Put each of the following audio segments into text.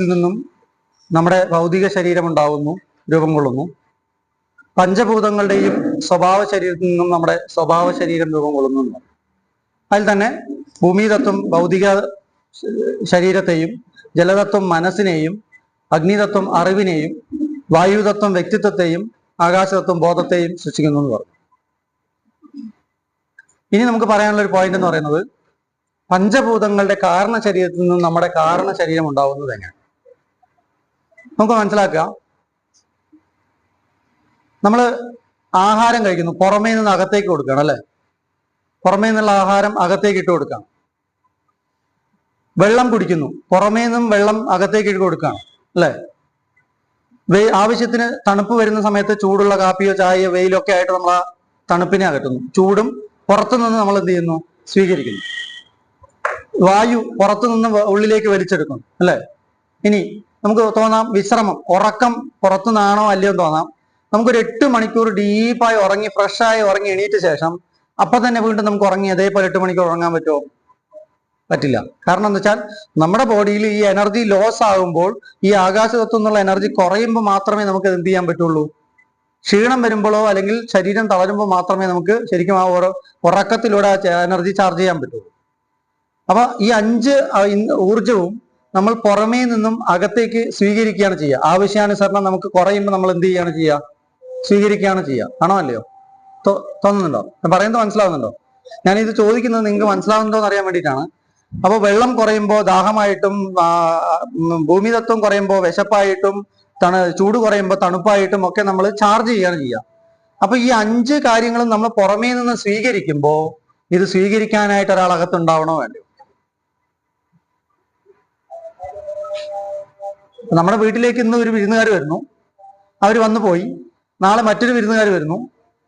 ശരീരത്തിൽ നിന്നും നമ്മുടെ ഭൗതിക ശരീരം ഉണ്ടാവുന്നു രൂപം കൊള്ളുന്നു. പഞ്ചഭൂതങ്ങളുടെയും സ്വഭാവ ശരീരത്തിൽ നിന്നും നമ്മുടെ സ്വഭാവ ശരീരം രൂപം കൊള്ളുന്നുണ്ട്. അതിൽ തന്നെ ഭൂമിതത്വം ഭൗതിക ശരീരത്തെയും ജലതത്വം മനസ്സിനെയും അഗ്നിതത്വം അറിവിനെയും വായുതത്വം വ്യക്തിത്വത്തെയും ആകാശതത്വം ബോധത്തെയും സൃഷ്ടിക്കുന്നു എന്ന് പറഞ്ഞു. ഇനി നമുക്ക് പറയാനുള്ള ഒരു പോയിന്റ് എന്ന് പറയുന്നത് പഞ്ചഭൂതങ്ങളുടെ കാരണ ശരീരത്തിൽ നിന്നും നമ്മുടെ കാരണ ശരീരം ഉണ്ടാവുന്നത് എങ്ങനെ നമുക്ക് മനസ്സിലാക്കുക. നമ്മൾ ആഹാരം കഴിക്കുന്നു. പുറമേ നിന്ന് അകത്തേക്ക് കൊടുക്കണം അല്ലെ? പുറമേ നിന്നുള്ള ആഹാരം അകത്തേക്ക് ഇട്ട് കൊടുക്കാം വെള്ളം കുടിക്കുന്നു. പുറമേ നിന്നും വെള്ളം അകത്തേക്ക് ഇട്ട് കൊടുക്കാം അല്ലെ? ആവശ്യത്തിന് തണുപ്പ് വരുന്ന സമയത്ത് ചൂടുള്ള കാപ്പിയോ ചായയോ വെയിലൊക്കെ ആയിട്ട് നമ്മൾ ആ തണുപ്പിനെ അകറ്റുന്നു. ചൂടും പുറത്തു നിന്ന് നമ്മൾ എന്ത് ചെയ്യുന്നു? സ്വീകരിക്കുന്നു. വായു പുറത്തു നിന്ന് ഉള്ളിലേക്ക് വലിച്ചെടുക്കുന്നു അല്ലെ? ഇനി നമുക്ക് തോന്നാം വിശ്രമം ഉറക്കം പുറത്തുനിന്നാണോ അല്ലയോ എന്ന് തോന്നാം. നമുക്കൊരു എട്ട് മണിക്കൂർ ഡീപ്പായി ഉറങ്ങി ഫ്രഷായി ഉറങ്ങി എണീറ്റ ശേഷം അപ്പൊ തന്നെ വീണ്ടും നമുക്ക് ഉറങ്ങി അതേപോലെ എട്ട് മണിക്കൂർ ഉറങ്ങാൻ പറ്റുമോ? പറ്റില്ല. കാരണം എന്താ വെച്ചാൽ നമ്മുടെ ബോഡിയിൽ ഈ എനർജി ലോസ് ആകുമ്പോൾ ഈ ആകാശത്തു നിന്നുള്ള എനർജി കുറയുമ്പോൾ മാത്രമേ നമുക്ക് എന്ത് ചെയ്യാൻ പറ്റുള്ളൂ? ക്ഷീണം വരുമ്പോഴോ അല്ലെങ്കിൽ ശരീരം തളരുമ്പോൾ മാത്രമേ നമുക്ക് ശരിക്കും ആ ഉറ- ഉറക്കത്തിലൂടെ എനർജി ചാർജ് ചെയ്യാൻ പറ്റുള്ളൂ. അപ്പൊ ഈ അഞ്ച് ഊർജവും നമ്മൾ പുറമേ നിന്നും അകത്തേക്ക് സ്വീകരിക്കുകയാണ് ചെയ്യുക. ആവശ്യാനുസരണം നമുക്ക് കുറയുമ്പോൾ നമ്മൾ എന്ത് ചെയ്യുകയാണ് ചെയ്യുക? സ്വീകരിക്കുകയാണ് ചെയ്യുക. ആണോ അല്ലയോ? തോന്നുന്നുണ്ടോ? ഞാൻ പറയുന്നത് മനസ്സിലാവുന്നുണ്ടോ? ഞാൻ ഇത് ചോദിക്കുന്നത് നിങ്ങൾക്ക് മനസ്സിലാവുന്നുണ്ടോ എന്ന് അറിയാൻ വേണ്ടിയിട്ടാണ്. അപ്പോൾ വെള്ളം കുറയുമ്പോൾ ദാഹമായിട്ടും ഭൂമിതത്വം കുറയുമ്പോൾ വിശപ്പായിട്ടും തണു ചൂട് കുറയുമ്പോൾ തണുപ്പായിട്ടും ഒക്കെ നമ്മൾ ചാർജ് ചെയ്യുകയാണ് ചെയ്യുക. അപ്പൊ ഈ അഞ്ച് കാര്യങ്ങളും നമ്മൾ പുറമേ നിന്ന് സ്വീകരിക്കുമ്പോൾ ഇത് സ്വീകരിക്കാനായിട്ട് ഒരാൾ അകത്തുണ്ടാവണോ വേണ്ടയോ? നമ്മുടെ വീട്ടിലേക്ക് ഇന്ന് ഒരു വിരുന്നുകാർ വരുന്നു. അവർ വന്നു പോയി. നാളെ മറ്റൊരു വിരുന്നുകാർ വരുന്നു.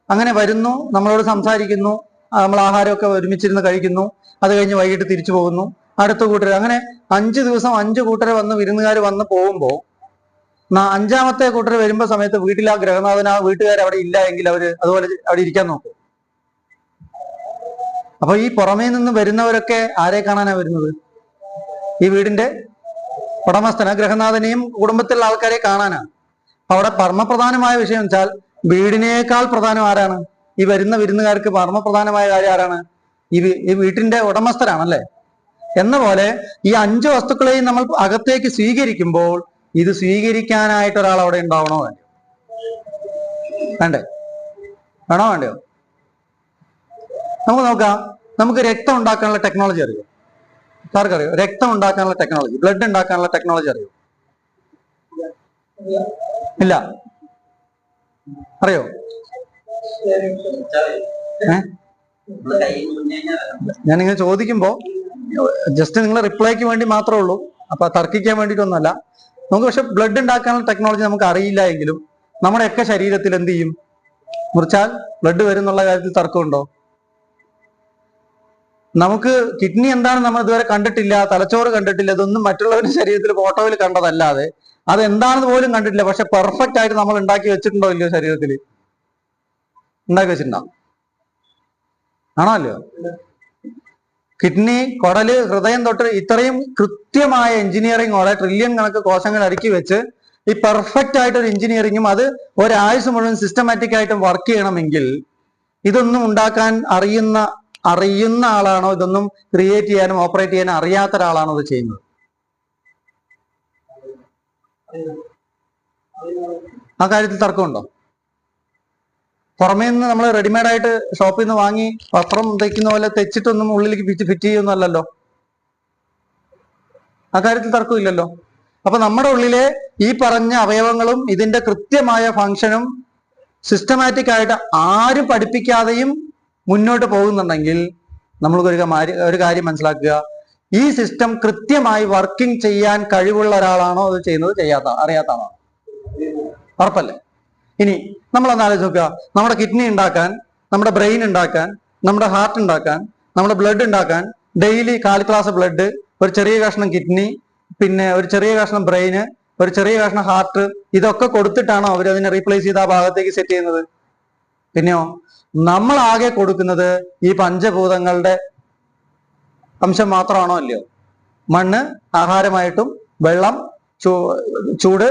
അങ്ങനെ വരുന്നു നമ്മളോട് സംസാരിക്കുന്നു നമ്മൾ ആഹാരമൊക്കെ ഒരുമിച്ചിരുന്ന് കഴിക്കുന്നു അത് കഴിഞ്ഞ് വൈകിട്ട് തിരിച്ചു പോകുന്നു അടുത്ത കൂട്ടർ അങ്ങനെ അഞ്ച് ദിവസം അഞ്ച് കൂട്ടരെ വന്ന് വിരുന്നുകാർ വന്ന് പോകുമ്പോൾ അഞ്ചാമത്തെ കൂട്ടർ വരുമ്പോൾ സമയത്ത് വീട്ടിൽ ആ ഗ്രഹനാഥൻ ആ വീട്ടുകാർ അവിടെ ഇല്ല എങ്കിൽ അവർ അതുപോലെ അവിടെ ഇരിക്കാൻ നോക്കും. അപ്പൊ ഈ പുറമേ നിന്ന് വരുന്നവരൊക്കെ ആരെ കാണാനാ വരുന്നത്? ഈ വീടിന്റെ ഉടമസ്ഥന ഗ്രഹനാഥനെയും കുടുംബത്തിലുള്ള ആൾക്കാരെ കാണാനാണ് അവിടെ പരമപ്രധാനമായ വിഷയം വെച്ചാൽ വീടിനേക്കാൾ പ്രധാനം ആരാണ്? ഈ വരുന്ന വിരുന്നുകാർക്ക് പരമപ്രധാനമായ കാര്യം ആരാണ്? ഈ വീട്ടിന്റെ ഉടമസ്ഥരാണല്ലേ? എന്ന പോലെ ഈ അഞ്ച് വസ്തുക്കളെയും നമ്മൾ അകത്തേക്ക് സ്വീകരിക്കുമ്പോൾ ഇത് സ്വീകരിക്കാനായിട്ട് ഒരാൾ അവിടെ ഉണ്ടാവണോ വേണ്ടയോ? വേണ്ടേ? വേണോ വേണ്ടയോ? നമുക്ക് നോക്കാം. നമുക്ക് രക്തം ഉണ്ടാക്കാനുള്ള ടെക്നോളജി അറിയോ? ആർക്കറിയോ? രക്തം ഉണ്ടാക്കാനുള്ള ടെക്നോളജി ബ്ലഡ് ഉണ്ടാക്കാനുള്ള ടെക്നോളജി അറിയോ? ഇല്ല. അറിയോ? ഞാൻ ഇങ്ങനെ ചോദിക്കുമ്പോ ജസ്റ്റ് നിങ്ങൾ റിപ്ലൈക്ക് വേണ്ടി മാത്രമേ ഉള്ളൂ. അപ്പൊ തർക്കിക്കാൻ വേണ്ടിയിട്ടൊന്നുമല്ല. നമുക്ക് പക്ഷെ ബ്ലഡ് ഉണ്ടാക്കാനുള്ള ടെക്നോളജി നമുക്ക് അറിയില്ല എങ്കിലും നമ്മുടെയൊക്കെ ശരീരത്തിൽ എന്ത് ചെയ്യും? മുറിച്ചാൽ ബ്ലഡ് വരും എന്നുള്ള കാര്യത്തിൽ തർക്കമുണ്ടോ? നമുക്ക് കിഡ്നി എന്താണ് നമ്മൾ ഇതുവരെ കണ്ടിട്ടില്ല തലച്ചോറ് കണ്ടിട്ടില്ല ഇതൊന്നും മറ്റുള്ളവരുടെ ശരീരത്തിൽ ഫോട്ടോയിൽ കണ്ടതല്ലാതെ അത് എന്താണെന്ന് പോലും കണ്ടിട്ടില്ല. പക്ഷെ പെർഫെക്റ്റ് ആയിട്ട് നമ്മൾ ഉണ്ടാക്കി വെച്ചിട്ടുണ്ടോ ഇല്ലയോ ശരീരത്തിൽ? ഉണ്ടാക്കി വെച്ചിട്ടുണ്ടോ? ആണോ അല്ലയോ കിഡ്നി കുടൽ ഹൃദയം തൊട്ട് ഇത്രയും കൃത്യമായ എഞ്ചിനീയറിംഗ് ഓടെ ട്രില്യൺ കണക്ക് കോശങ്ങൾ അടുക്കി വെച്ച് ഈ പെർഫെക്റ്റ് ആയിട്ട് ഒരു എഞ്ചിനീയറിംഗും അത് ഒരാഴ്ച മുഴുവൻ സിസ്റ്റമാറ്റിക് ആയിട്ടും വർക്ക് ചെയ്യണമെങ്കിൽ ഇതൊന്നും ഉണ്ടാക്കാൻ അറിയുന്ന അറിയുന്ന ആളാണോ? ഇതൊന്നും ക്രിയേറ്റ് ചെയ്യാനും ഓപ്പറേറ്റ് ചെയ്യാനും അറിയാത്ത ഒരാളാണോ ഇത് ചെയ്യുന്നത്? ആ കാര്യത്തിൽ തർക്കമുണ്ടോ? പുറമേ നിന്ന് നമ്മൾ റെഡിമെയ്ഡ് ആയിട്ട് ഷോപ്പിൽ നിന്ന് വാങ്ങി വസ്ത്രം തയ്ക്കുന്ന പോലെ തെച്ചിട്ടൊന്നും ഉള്ളിലേക്ക് ഫിറ്റ് ഫിറ്റ് ചെയ്യുന്നല്ലോ ആ കാര്യത്തിൽ തർക്കമില്ലല്ലോ അപ്പൊ നമ്മുടെ ഉള്ളിലെ ഈ പറഞ്ഞ അവയവങ്ങളും ഇതിന്റെ കൃത്യമായ ഫങ്ഷനും സിസ്റ്റമാറ്റിക് ആയിട്ട് ആരും പഠിപ്പിക്കാതെയും മുന്നോട്ട് പോകുന്നുണ്ടെങ്കിൽ നമ്മൾക്കൊരു ഒരു ഒരു കാര്യം മനസ്സിലാക്കുക. ഈ സിസ്റ്റം കൃത്യമായി വർക്കിംഗ് ചെയ്യാൻ കഴിവുള്ള ഒരാളാണോ അത് ചെയ്യുന്നത് ചെയ്യാത്ത അറിയാത്ത ആളാണോ ഉറപ്പല്ലേ? ഇനി നമ്മൾ ആലോചിച്ച് നോക്കുക. നമ്മുടെ കിഡ്നി ഉണ്ടാക്കാൻ നമ്മുടെ ബ്രെയിൻ ഉണ്ടാക്കാൻ നമ്മുടെ ഹാർട്ട് ഉണ്ടാക്കാൻ നമ്മുടെ ബ്ലഡ് ഉണ്ടാക്കാൻ ഡെയിലി കാൽ ഗ്ലാസ് ബ്ലഡ് ഒരു ചെറിയ കഷ്ണം കിഡ്നി പിന്നെ ഒരു ചെറിയ കഷ്ണം ബ്രെയിന് ഒരു ചെറിയ കഷ്ണം ഹാർട്ട് ഇതൊക്കെ കൊടുത്തിട്ടാണോ അവർ അതിനെ റീപ്ലേസ് ചെയ്ത് ആ ഭാഗത്തേക്ക് സെറ്റ് ചെയ്യുന്നത്? പിന്നെയോ? നമ്മൾ ആകെ കൊടുക്കുന്നത് ഈ പഞ്ചഭൂതങ്ങളുടെ അംശം മാത്രമാണോ അല്ലയോ? മണ്ണ് ആഹാരമായിട്ടും വെള്ളം ചൂട്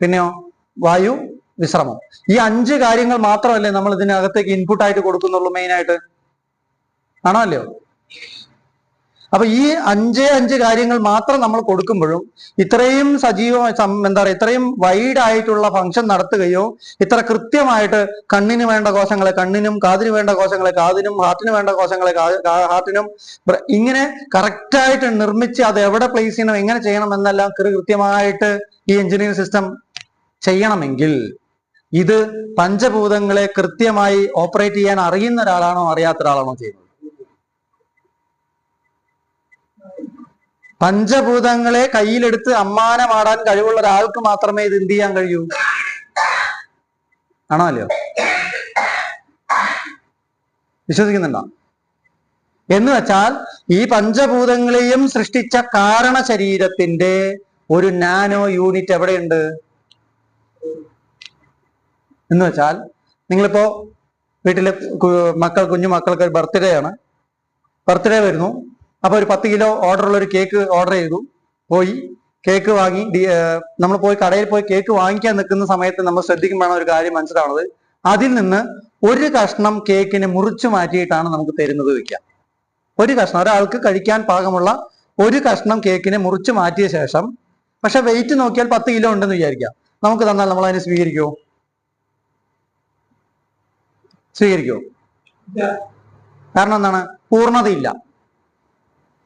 പിന്നെയോ വായു വിശ്രമം. ഈ അഞ്ച് കാര്യങ്ങൾ മാത്രമല്ലേ നമ്മൾ ഇതിനകത്തേക്ക് ഇൻപുട്ടായിട്ട് കൊടുക്കുന്നുള്ളൂ മെയിനായിട്ട് ആണോ അല്ലയോ? അപ്പൊ ഈ അഞ്ച് അഞ്ച് കാര്യങ്ങൾ മാത്രം നമ്മൾ കൊടുക്കുമ്പോഴും ഇത്രയും സജീവ എന്താ പറയുക ഇത്രയും വൈഡ് ആയിട്ടുള്ള ഫംഗ്ഷൻ നടത്തുകയോ ഇത്ര കൃത്യമായിട്ട് കണ്ണിന് വേണ്ട കോശങ്ങളെ കണ്ണിനും കാതിന് വേണ്ട കോശങ്ങളെ കാതിനും ഹാർട്ടിന് വേണ്ട കോശങ്ങളെ ഹാർട്ടിനും ഇങ്ങനെ കറക്റ്റായിട്ട് നിർമ്മിച്ച് അത് എവിടെ പ്ലേസ് ചെയ്യണം എങ്ങനെ ചെയ്യണം എന്നെല്ലാം കൃത്യമായിട്ട് ഈ എഞ്ചിനീയറിംഗ് സിസ്റ്റം ചെയ്യണമെങ്കിൽ ഇത് പഞ്ചഭൂതങ്ങളെ കൃത്യമായി ഓപ്പറേറ്റ് ചെയ്യാൻ അറിയുന്ന ഒരാളാണോ അറിയാത്ത ഒരാളാണോ ചെയ്യുന്നത്? പഞ്ചഭൂതങ്ങളെ കയ്യിലെടുത്ത് അമ്മാനമാടാൻ കഴിവുള്ള ഒരാൾക്ക് മാത്രമേ ഇത് എന്ത് ചെയ്യാൻ കഴിയൂ? ആണോ അല്ലയോ? വിശ്വസിക്കുന്നുണ്ടോ? എന്ന് വെച്ചാൽ ഈ പഞ്ചഭൂതങ്ങളെയും സൃഷ്ടിച്ച കാരണ ശരീരത്തിന്റെ ഒരു നാനോ യൂണിറ്റ് എവിടെയുണ്ട്? എന്ന് വെച്ചാൽ നിങ്ങളിപ്പോ വീട്ടിലെ മക്കൾ കുഞ്ഞു മക്കൾക്ക് ബർത്ത്ഡേ ആണ്. ബർത്ത്ഡേ വരുന്നു. അപ്പൊ ഒരു പത്ത് കിലോ ഓർഡർ ഉള്ള ഒരു കേക്ക് ഓർഡർ ചെയ്തു. പോയി. കേക്ക് വാങ്ങി. നമ്മൾ പോയി കടയിൽ പോയി കേക്ക് വാങ്ങിക്കാൻ നിൽക്കുന്ന സമയത്ത് നമ്മൾ ശ്രദ്ധിക്കുമ്പോഴാണ് ഒരു കാര്യം മനസ്സിലാവുന്നത്. അതിൽ നിന്ന് ഒരു കഷ്ണം കേക്കിനെ മുറിച്ചു മാറ്റിയിട്ടാണ് നമുക്ക് തരുന്നത് വെക്കാം ഒരു കഷ്ണം. ഒരാൾക്ക് കഴിക്കാൻ പാകമുള്ള ഒരു കഷ്ണം കേക്കിനെ മുറിച്ചു മാറ്റിയ ശേഷം പക്ഷെ വെയിറ്റ് നോക്കിയാൽ പത്ത് കിലോ ഉണ്ടെന്ന് വിചാരിക്കാം നമുക്ക് തന്നാൽ നമ്മൾ അതിനെ സ്വീകരിക്കുമോ സ്വീകരിക്കുമോ കാരണം എന്താണ്? പൂർണതയില്ല.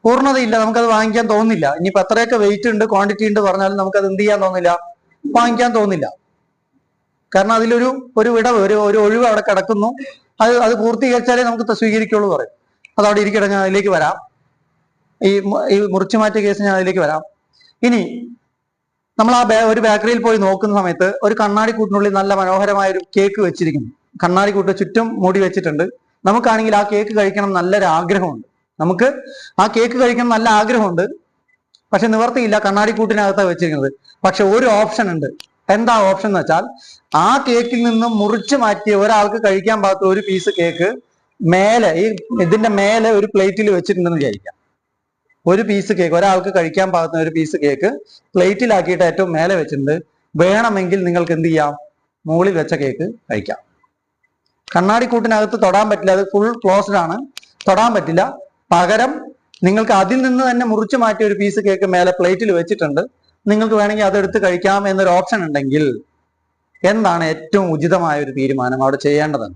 പൂർണതയില്ല നമുക്കത് വാങ്ങിക്കാൻ തോന്നില്ല ഇനിയിപ്പോ അത്രയൊക്കെ വെയിറ്റ് ഉണ്ട് ക്വാണ്ടിറ്റി ഉണ്ട് പറഞ്ഞാലും നമുക്കത് എന്ത് ചെയ്യാൻ തോന്നില്ല വാങ്ങിക്കാൻ തോന്നില്ല കാരണം അതിലൊരു ഒരു വിടവ് ഒരു ഒരു ഒഴിവ് അവിടെ കിടക്കുന്നു. അത് അത് പൂർത്തീകരിച്ചാലേ നമുക്ക് സ്വീകരിക്കുള്ളൂ പറയും. അത് അവിടെ ഇരിക്കട്ടെ ഞാൻ അതിലേക്ക് വരാം. ഈ ഈ മുറിച്ചു മാറ്റിയ കേസ് ഞാൻ അതിലേക്ക് വരാം. ഇനി നമ്മൾ ആ ഒരു ബേക്കറിയിൽ പോയി നോക്കുന്ന സമയത്ത് ഒരു കണ്ണാടി കൂട്ടിനുള്ളിൽ നല്ല മനോഹരമായ ഒരു കേക്ക് വെച്ചിരിക്കുന്നു. കണ്ണാടി കൂട്ട് ചുറ്റും മൂടി വെച്ചിട്ടുണ്ട്. നമുക്കാണെങ്കിൽ ആ കേക്ക് കഴിക്കണം നല്ലൊരു ആഗ്രഹമുണ്ട് നമുക്ക് ആ കേക്ക് കഴിക്കണം നല്ല ആഗ്രഹമുണ്ട്. പക്ഷെ നിവർത്തിയില്ല കണ്ണാടി കൂട്ടിനകത്താണ് വെച്ചിരിക്കുന്നത്. പക്ഷെ ഒരു ഓപ്ഷൻ ഉണ്ട്. എന്താ ഓപ്ഷൻ എന്ന് വെച്ചാൽ ആ കേക്കിൽ നിന്നും മുറിച്ച് മാറ്റിയ ഒരാൾക്ക് കഴിക്കാൻ പാകത്ത ഒരു പീസ് കേക്ക് മേലെ ഈ ഇതിന്റെ മേലെ ഒരു പ്ലേറ്റിൽ വെച്ചിട്ടുണ്ടെന്ന് വിചാരിക്കാം. ഒരു പീസ് കേക്ക് ഒരാൾക്ക് കഴിക്കാൻ പാകത്തിന് ഒരു പീസ് കേക്ക് പ്ലേറ്റിലാക്കിയിട്ട് ഏറ്റവും മേലെ വെച്ചിട്ടുണ്ട്. വേണമെങ്കിൽ നിങ്ങൾക്ക് എന്ത് ചെയ്യാം? മുകളിൽ വെച്ച കേക്ക് കഴിക്കാം. കണ്ണാടി കൂട്ടിനകത്ത് തൊടാൻ പറ്റില്ല. അത് ഫുൾ ക്ലോസ്ഡ് ആണ്. തൊടാൻ പറ്റില്ല. പകരം നിങ്ങൾക്ക് അതിൽ നിന്ന് തന്നെ മുറിച്ചു മാറ്റിയ ഒരു പീസ് കേക്ക് മേലെ പ്ലേറ്റിൽ വെച്ചിട്ടുണ്ട്. നിങ്ങൾക്ക് വേണമെങ്കിൽ അതെടുത്ത് കഴിക്കാം എന്നൊരു ഓപ്ഷൻ ഉണ്ടെങ്കിൽ എന്താണ് ഏറ്റവും ഉചിതമായ ഒരു തീരുമാനം? അവിടെ ചെയ്യേണ്ടത്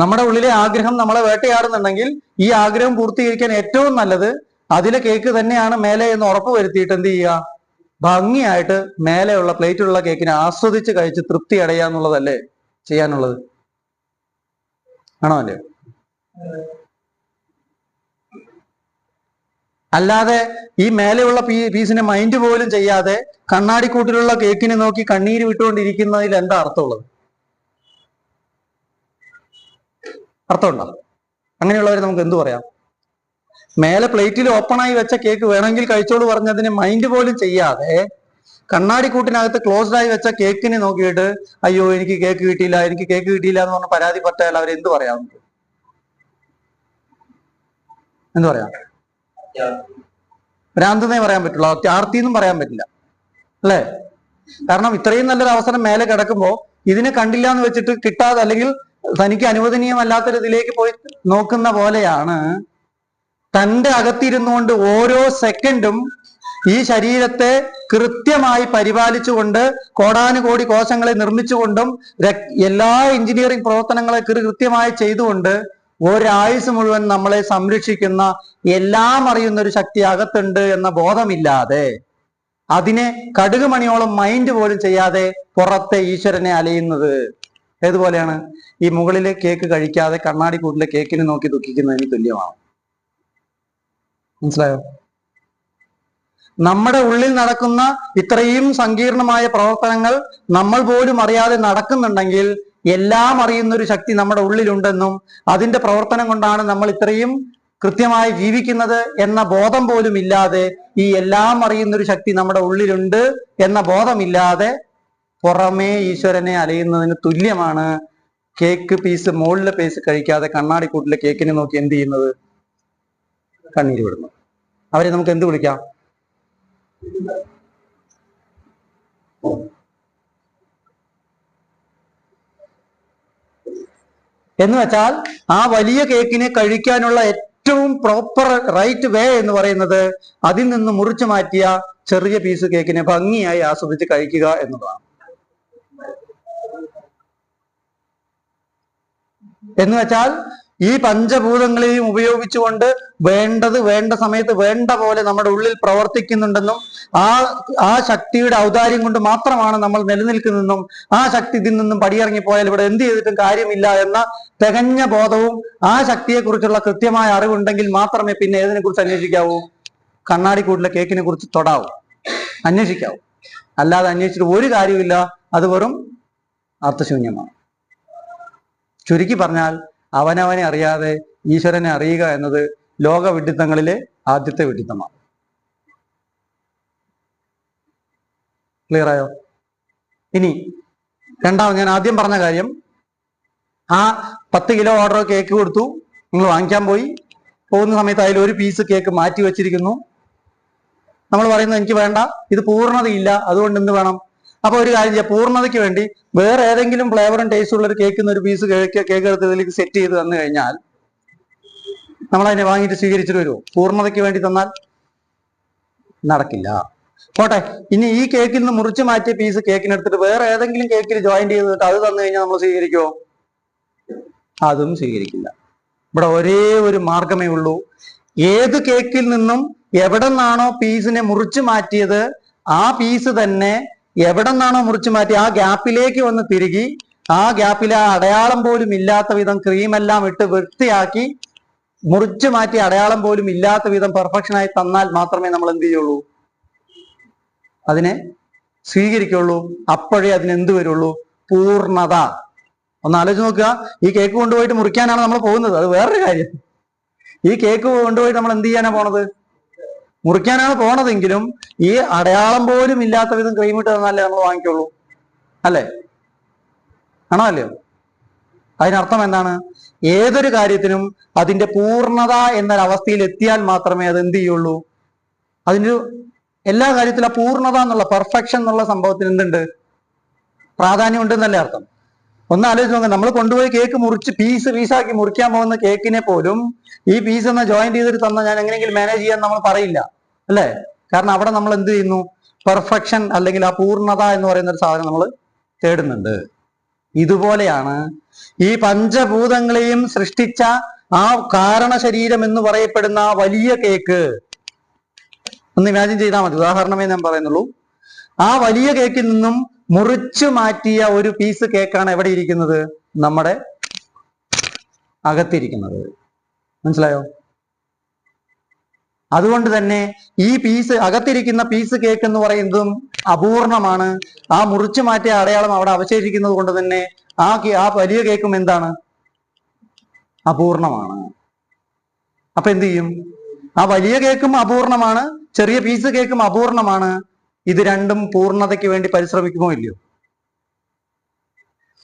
നമ്മുടെ ഉള്ളിലെ ആഗ്രഹം നമ്മളെ വേട്ടയാടുന്നുണ്ടെങ്കിൽ ഈ ആഗ്രഹം പൂർത്തീകരിക്കാൻ ഏറ്റവും നല്ലത് അതിലെ കേക്ക് തന്നെയാണ് മേലെ എന്ന് ഉറപ്പ് വരുത്തിയിട്ട് എന്ത് ചെയ്യുക? ഭംഗിയായിട്ട് മേലെയുള്ള പ്ലേറ്റിലുള്ള കേക്കിനെ ആസ്വദിച്ച് കഴിച്ച് തൃപ്തി അടയുക എന്നുള്ളതല്ലേ ചെയ്യാനുള്ളത്. ആണോ അല്ലേ? അല്ലാതെ ഈ മേലെയുള്ള പീ പീസിനെ മൈൻഡ് പോലും ചെയ്യാതെ കണ്ണാടിക്കൂട്ടിലുള്ള കേക്കിനെ നോക്കി കണ്ണീര് വിട്ടുകൊണ്ടിരിക്കുന്നതിൽ എന്താ അർത്ഥമുള്ളത്? അർത്ഥമുണ്ടോ? അങ്ങനെയുള്ളവരെ നമുക്ക് എന്തു പറയാം? മേലെ പ്ലേറ്റിൽ ഓപ്പണായി വെച്ച കേക്ക് വേണമെങ്കിൽ കഴിച്ചോളൂ പറഞ്ഞതിന് മൈൻഡ് പോലും ചെയ്യാതെ കണ്ണാടിക്കൂട്ടിനകത്ത് ക്ലോസ്ഡ് ആയി വെച്ച കേക്കിനെ നോക്കിയിട്ട് അയ്യോ എനിക്ക് കേക്ക് കിട്ടിയില്ല എനിക്ക് കേക്ക് കിട്ടിയില്ല എന്ന് പറഞ്ഞ പരാതിപ്പെട്ടാൽ അവർ എന്ത് പറയാം? എന്ത് പറയാം? ഭ്രാന്തെന്നേ പറയാൻ പറ്റുള്ളൂ ആർത്തി പറയാൻ പറ്റില്ല. അല്ലേ? കാരണം ഇത്രയും നല്ലൊരു അവസരം മേലെ കിടക്കുമ്പോ ഇതിനെ കണ്ടില്ല എന്ന് വെച്ചിട്ട് കിട്ടാതെ അല്ലെങ്കിൽ തനിക്ക് അനുവദനീയമല്ലാത്തൊരിതിലേക്ക് പോയി നോക്കുന്ന പോലെയാണ്. തന്റെ അകത്തിരുന്നുകൊണ്ട് ഓരോ സെക്കൻഡും ഈ ശരീരത്തെ കൃത്യമായി പരിപാലിച്ചുകൊണ്ട് കോടാനുകോടി കോശങ്ങളെ നിർമ്മിച്ചുകൊണ്ടും എല്ലാ എഞ്ചിനീയറിംഗ് പ്രവർത്തനങ്ങളെ കൃത്യമായി ചെയ്തുകൊണ്ട് ഒരായുസ് മുഴുവൻ നമ്മളെ സംരക്ഷിക്കുന്ന എല്ലാം അറിയുന്ന ഒരു ശക്തി അകത്തുണ്ട് എന്ന ബോധമില്ലാതെ അതിനെ കടുകുമണിയോളം മൈൻഡ് പോലും ചെയ്യാതെ പുറത്തെ ഈശ്വരനെ അലയുന്നത്. ഏതുപോലെയാണ്? ഈ മുകളിലെ കേക്ക് കഴിക്കാതെ കണ്ണാടി കൂട്ടിലെ കേക്കിനെ നോക്കി ദുഃഖിക്കുന്നതിന് തുല്യമാണ്. മനസ്സിലായോ? നമ്മുടെ ഉള്ളിൽ നടക്കുന്ന ഇത്രയും സങ്കീർണമായ പ്രവർത്തനങ്ങൾ നമ്മൾ പോലും അറിയാതെ നടക്കുന്നുണ്ടെങ്കിൽ എല്ലാം അറിയുന്ന ഒരു ശക്തി നമ്മുടെ ഉള്ളിലുണ്ടെന്നും അതിന്റെ പ്രവർത്തനം കൊണ്ടാണ് നമ്മൾ ഇത്രയും കൃത്യമായി ജീവിക്കുന്നത് എന്ന ബോധം പോലും ഇല്ലാതെ ഈ എല്ലാം അറിയുന്ന ഒരു ശക്തി നമ്മുടെ ഉള്ളിലുണ്ട് എന്ന ബോധമില്ലാതെ പുറമേ ഈശ്വരനെ അലയുന്നതിന് തുല്യമാണ് കേക്ക് പീസ് മുകളിലെ പീസ് കഴിക്കാതെ കണ്ണാടിക്കൂട്ടിലെ കേക്കിനെ നോക്കി എന്ത് ചെയ്യുന്നത്? കണ്ണീര് വിടുന്നു. അവരെ നമുക്ക് എന്ത് വിളിക്കാം? എന്ന് വെച്ചാൽ ആ വലിയ കേക്കിനെ കഴിക്കാനുള്ള ഏറ്റവും പ്രോപ്പർ റൈറ്റ് വേ എന്ന് പറയുന്നത് അതിൽ നിന്ന് മുറിച്ചു മാറ്റിയ ചെറിയ പീസ് കേക്കിനെ ഭംഗിയായി ആസ്വദിച്ച് കഴിക്കുക എന്നുള്ളതാണ്. എന്ന് വെച്ചാൽ ഈ പഞ്ചഭൂതങ്ങളെയും ഉപയോഗിച്ചുകൊണ്ട് വേണ്ടത് വേണ്ട സമയത്ത് വേണ്ട പോലെ നമ്മുടെ ഉള്ളിൽ പ്രവർത്തിക്കുന്നുണ്ടെന്നും ആ ആ ശക്തിയുടെ ഔദാര്യം കൊണ്ട് മാത്രമാണ് നമ്മൾ നിലനിൽക്കുന്നതെന്നും ആ ശക്തി ഇതിൽ നിന്നും പടിയിറങ്ങി പോയാൽ ഇവിടെ എന്ത് ചെയ്തിട്ടും കാര്യമില്ല എന്ന തികഞ്ഞ ബോധവും ആ ശക്തിയെക്കുറിച്ചുള്ള കൃത്യമായ അറിവുണ്ടെങ്കിൽ മാത്രമേ പിന്നെ ഏതിനെ കുറിച്ച് അന്വേഷിക്കാവൂ? കണ്ണാടിക്കൂട്ടിലെ കേക്കിനെ കുറിച്ച് തൊടാവൂ. അന്വേഷിക്കാവൂ. അല്ലാതെ അന്വേഷിച്ചിട്ട് ഒരു കാര്യമില്ല അത് വെറും അർത്ഥശൂന്യമാണ്. ചുരുക്കി പറഞ്ഞാൽ അവനവനെ അറിയാതെ ഈശ്വരനെ അറിയുക എന്നത് ലോക വിഡിത്തങ്ങളിലെ ആദ്യത്തെ വിഡിത്തമാണ് ക്ലിയർ ആയോ? ഇനി രണ്ടാമത് ഞാൻ ആദ്യം പറഞ്ഞ കാര്യം ആ പത്ത് കിലോ ഓർഡർ കേക്ക് കൊടുത്തു നിങ്ങൾ വാങ്ങിക്കാൻ പോയി. പോകുന്ന സമയത്ത് അതിൽ ഒരു പീസ് കേക്ക് മാറ്റി വെച്ചിരിക്കുന്നു. നമ്മൾ പറയുന്നത് എനിക്ക് വേണ്ട ഇത് പൂർണതയില്ല അതുകൊണ്ട് എന്ത് വേണം? അപ്പൊ ഒരു കാര്യം ചെയ്യാം. പൂർണതയ്ക്ക് വേണ്ടി വേറെ ഏതെങ്കിലും ഫ്ലേവറും ടേസ്റ്റ് ഉള്ള ഒരു കേക്കിന്ന് ഒരു പീസ് കേക്ക് എടുത്ത് ഇതിലേക്ക് സെറ്റ് ചെയ്ത് തന്നു കഴിഞ്ഞാൽ നമ്മൾ അതിനെ വാങ്ങിയിട്ട് സ്വീകരിച്ചിട്ട് വരുമോ പൂർണതയ്ക്ക് വേണ്ടി തന്നാൽ നടക്കില്ല. പോട്ടെ. ഇനി ഈ കേക്കിൽ നിന്ന് മുറിച്ച് മാറ്റിയ പീസ് കേക്കിനെടുത്തിട്ട് വേറെ ഏതെങ്കിലും കേക്കിൽ ജോയിൻ ചെയ്തിട്ട് അത് തന്നു കഴിഞ്ഞാൽ നമ്മൾ സ്വീകരിക്കുമോ അതും സ്വീകരിക്കില്ല. ഇവിടെ ഒരേ ഒരു മാർഗമേ ഉള്ളൂ. ഏത് കേക്കിൽ നിന്നും എവിടെ നിന്നാണോ പീസിനെ മുറിച്ചു മാറ്റിയത് ആ പീസ് തന്നെ എവിടെ നിന്നാണോ മുറിച്ചു മാറ്റി ആ ഗ്യാപ്പിലേക്ക് വന്ന് തിരികി ആ ഗ്യാപ്പിൽ ആ അടയാളം പോലും ഇല്ലാത്ത വിധം ക്രീമെല്ലാം ഇട്ട് വൃത്തിയാക്കി മുറിച്ചു മാറ്റി അടയാളം പോലും ഇല്ലാത്ത വിധം പെർഫെക്ഷനായി തന്നാൽ മാത്രമേ നമ്മൾ എന്ത് ചെയ്യുള്ളൂ? അതിനെ സ്വീകരിക്കുള്ളൂ അപ്പോഴേ അതിന് എന്ത് വരുള്ളൂ? പൂർണത ഒന്ന് ആലോചിച്ച് നോക്കുക. ഈ കേക്ക് കൊണ്ടുപോയിട്ട് മുറിക്കാനാണ് നമ്മൾ പോകുന്നത്. അത് വേറൊരു കാര്യം. ഈ കേക്ക് കൊണ്ടുപോയിട്ട് നമ്മൾ എന്ത് ചെയ്യാനാണ് പോണത്? മുറിക്കാനാണ് പോണതെങ്കിലും ഈ അടയാളം പോലും ഇല്ലാത്ത വിധം ക്രീം ഇട്ട് തന്നാലേ നമ്മൾ വാങ്ങിക്കുള്ളൂ. അല്ലേ? ആണോ അല്ലയോ? അതിനർത്ഥം എന്താണ്? ഏതൊരു കാര്യത്തിനും അതിന്റെ പൂർണത എന്നൊരവസ്ഥയിൽ എത്തിയാൽ മാത്രമേ അത് എന്ത് ചെയ്യുള്ളൂ? അതിന്റെ ഒരു എല്ലാ കാര്യത്തിലും ആ പൂർണത എന്നുള്ള പെർഫെക്ഷൻ എന്നുള്ള സംഭവത്തിന് എന്തുണ്ട്? പ്രാധാന്യം ഉണ്ടെന്നല്ലേ അർത്ഥം. ഒന്ന് ആലോചിച്ച് നോക്കാം നമ്മൾ കൊണ്ടുപോയി കേക്ക് മുറിച്ച് പീസ് പീസാക്കി മുറിക്കാൻ പോകുന്ന കേക്കിനെ പോലും ഈ പീസ് ഒന്ന് ജോയിൻ ചെയ്തിട്ട് തന്ന ഞാൻ എങ്ങനെയെങ്കിലും മാനേജ് ചെയ്യാൻ നമ്മൾ പറയില്ല അല്ലേ? കാരണം അവിടെ നമ്മൾ എന്ത് ചെയ്യുന്നു? പെർഫെക്ഷൻ അല്ലെങ്കിൽ ആ പൂർണത എന്ന് പറയുന്ന ഒരു സാധനം നമ്മൾ തേടുന്നുണ്ട്. ഇതുപോലെയാണ് ഈ പഞ്ചഭൂതങ്ങളെയും സൃഷ്ടിച്ച ആ കാരണ ശരീരം എന്ന് പറയപ്പെടുന്ന ആ വലിയ കേക്ക് ഒന്ന് ഇമാജിൻ ചെയ്താൽ മതി. ഉദാഹരണമേ ഞാൻ പറയുന്നുള്ളൂ. ആ വലിയ കേക്കിൽ നിന്നും മുറിച്ചു മാറ്റിയ ഒരു പീസ് കേക്കാണ് എവിടെ ഇരിക്കുന്നത്? നമ്മുടെ അകത്തിരിക്കുന്നത്. മനസ്സിലായോ? അതുകൊണ്ട് തന്നെ ഈ പീസ് അകത്തിരിക്കുന്ന പീസ് കേക്ക് എന്ന് പറയുന്നതും അപൂർണമാണ്. ആ മുറിച്ചു മാറ്റിയ അടയാളം അവിടെ അവശേഷിക്കുന്നത് കൊണ്ട് തന്നെ ആ ആ വലിയ കേക്കും എന്താണ്? അപൂർണമാണ്. അപ്പൊ എന്ത് ചെയ്യും? ആ വലിയ കേക്കും അപൂർണമാണ് ചെറിയ പീസ് കേക്കും അപൂർണമാണ്. ഇത് രണ്ടും പൂർണതയ്ക്ക് വേണ്ടി പരിശ്രമിക്കുമോ ഇല്ലയോ?